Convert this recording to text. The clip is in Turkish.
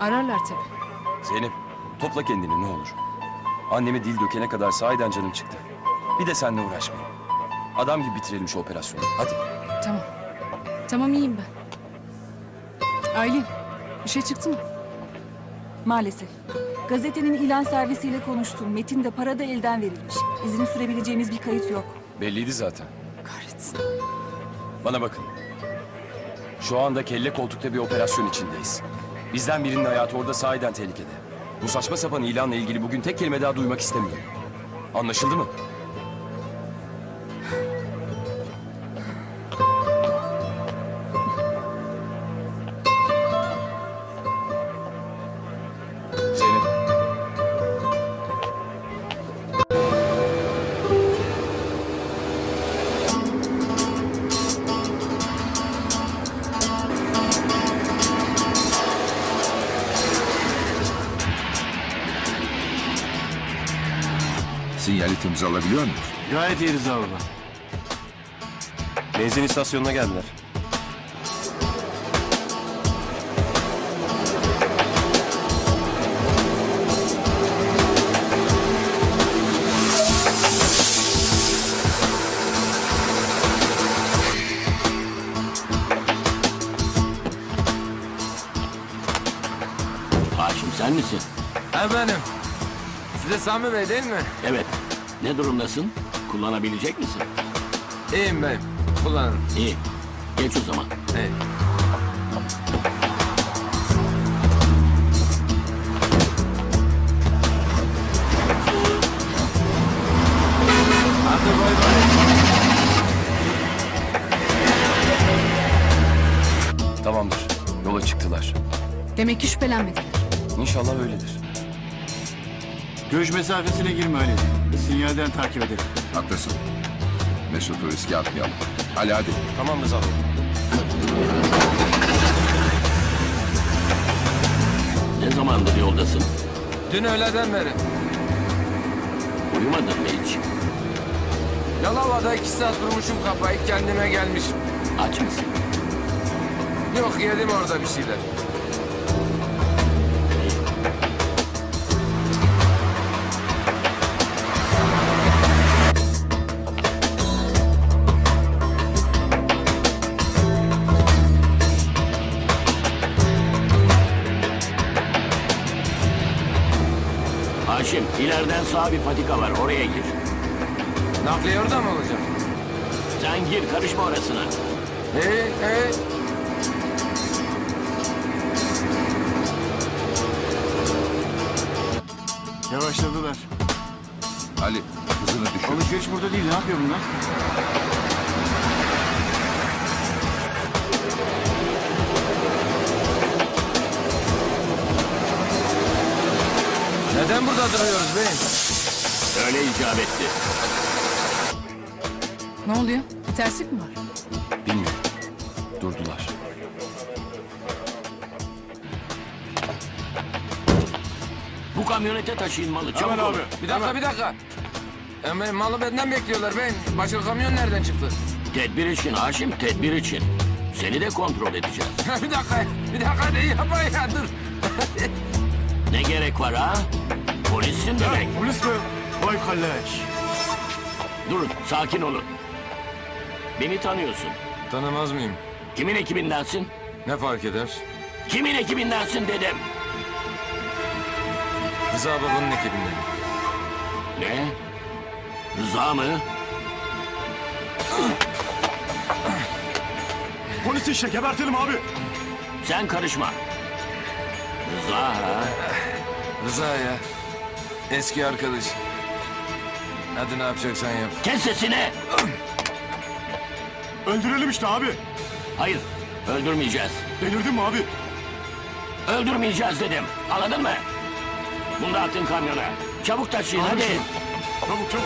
Ararlar tabii. Zeynep topla kendini ne olur. Anneme dil dökene kadar sahiden canım çıktı. Bir de seninle uğraşmayayım. Adam gibi bitirelim şu operasyonu. Hadi. Tamam. Tamam iyiyim ben. Aylin bir şey çıktı mı? Maalesef. Gazetenin ilan servisiyle konuştum. Metin de para da elden verilmiş. İzini sürebileceğimiz bir kayıt yok. Belliydi zaten. Kahretsin. Bana bakın. Şu anda kelle koltukta bir operasyon içindeyiz. Bizden birinin hayatı orada sahiden tehlikede. Bu saçma sapan ilanla ilgili bugün tek kelime daha duymak istemiyorum. Anlaşıldı mı? Sinyali temiz alabiliyor muyuz? Gayet iyi Rıza baba. Benzin istasyonuna geldiler. Haşim sen misin? Ha benim. Size Sami Bey değil mi? Evet. Ne durumdasın? Kullanabilecek misin? İyiyim beyim. Kullanın. İyi. Geç o zaman. İyi. Hadi bay bay. Tamamdır. Yola çıktılar. Demek ki şüphelenmediler. İnşallah öyledir. Görüş mesafesine girme Ali. Sinyalden takip edelim. Haklısın. Mesut'u riske atmayalım. Ali hadi. Tamam Rıza baba. Ne zamandır yoldasın? Dün öğleden beri. Uyumadın mı hiç? Yalova'da iki saat durmuşum kafayı kendime gelmişim. Aç mısın? Yok yedim orada bir şeyler. Haşim ileriden sağ bir patika var oraya gir. Nakliye orada mı olacak? Sen gir karışma orasına. İyi, iyi. Yavaşladılar. Ali hızını düşür. Alışveriş burada değil. Ne yapıyor bunlar? Neden burada duruyoruz beyim? Öyle icap etti. Ne oluyor? Bir terslik mi var? Bilmiyorum. Durdular. Bu kamyonete taşıyın malı çabuk Hemen abi. Bir dakika, bir dakika. Hemen malı benden bekliyorlar beyim. Başka kamyon nereden çıktı? Tedbir için Haşim tedbir için. Seni de kontrol edeceğiz. bir dakika, bir dakika ne yapma ya dur. Ne gerek var ha? Polissin demek. Polis mi? Vay kalleş. Durun sakin olun. Beni tanıyorsun. Tanımaz mıyım? Kimin ekibindensin? Ne fark eder? Kimin ekibindensin dedim. Rıza babanın ekibinden. Ne? Rıza mı? Polis işte gebertelim abi. Sen karışma. Rıza ha? Rıza ya. Eski arkadaş. Hadi ne yapacaksan yap. Kes sesini. Öldürelim işte abi. Hayır öldürmeyeceğiz. Delirdin mi abi? Öldürmeyeceğiz dedim. Anladın mı? Bunu da atın kamyona. Çabuk taşıyın hadi. Çabuk çabuk.